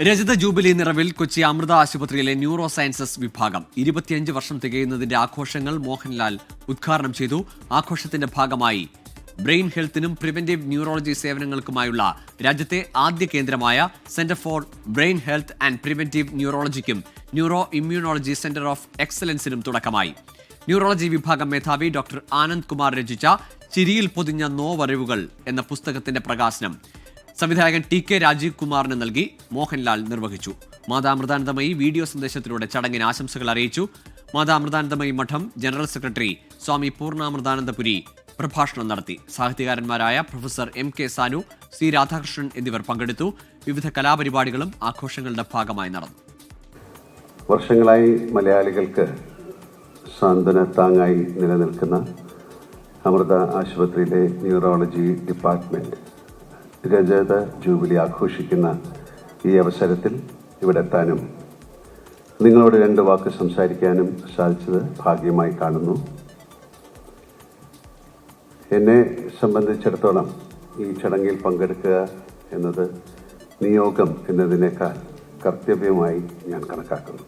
രജത ജൂബിലി നിറവിൽ കൊച്ചി അമൃത ആശുപത്രിയിലെ ന്യൂറോ സയൻസസ് വിഭാഗം. ഇരുപത്തിയഞ്ച് വർഷം തികയുന്നതിന്റെ ആഘോഷങ്ങൾ മോഹൻലാൽ ഉദ്ഘാടനം ചെയ്തു. ആഘോഷത്തിന്റെ ഭാഗമായി ബ്രെയിൻ ഹെൽത്തിനും പ്രിവെന്റീവ് ന്യൂറോളജി സേവനങ്ങൾക്കുമായുള്ള രാജ്യത്തെ ആദ്യ കേന്ദ്രമായ centre for brain health and preventive ന്യൂറോളജിക്കും neuro immunology centre of എക്സലൻസിനും തുടക്കമായി. ന്യൂറോളജി വിഭാഗം മേധാവി ഡോക്ടർ ആനന്ദ് കുമാർ രചിച്ച ചിരിയിൽ പൊതിഞ്ഞ നോവറിവുകൾ എന്ന പുസ്തകത്തിന്റെ പ്രകാശനം. സംവിധായകൻ ടി കെ രാജീവ് കുമാറിന് നൽകി മോഹൻലാൽ നിർവഹിച്ചു. മാതാമൃതാനന്ദമയി വീഡിയോ സന്ദേശത്തിലൂടെ ചടങ്ങിന് ആശംസകൾ അറിയിച്ചു. മാതാമൃതാനന്ദമയി മഠം ജനറൽ സെക്രട്ടറി സ്വാമി പൂർണാമൃതാനന്ദപുരി പ്രഭാഷണം നടത്തി. സാഹിത്യകാരന്മാരായ professor M K Sanu C Radhakrishnan എന്നിവർ പങ്കെടുത്തു. വിവിധ കലാപരിപാടികളും ആഘോഷങ്ങളുടെ ഭാഗമായി നടന്നു. വർഷങ്ങളായി മലയാളികൾക്ക് സാന്ത്വന താങ്ങായി നിലനിൽക്കുന്ന അമൃത ആശുപത്രിയിലെ ന്യൂറോളജി ഡിപ്പാർട്ട്മെന്റ് രജത ജൂബിലി ആഘോഷിക്കുന്ന ഈ അവസരത്തിൽ ഇവിടെ എത്താനും നിങ്ങളോട് രണ്ട് വാക്ക് സംസാരിക്കാനും സാധിച്ചത് ഭാഗ്യമായി കാണുന്നു. എന്നെ സംബന്ധിച്ചിടത്തോളം ഈ ചടങ്ങിൽ പങ്കെടുക്കുക എന്നത് നിയോഗം എന്നതിനേക്കാൾ കർത്തവ്യമായി ഞാൻ കണക്കാക്കുന്നു.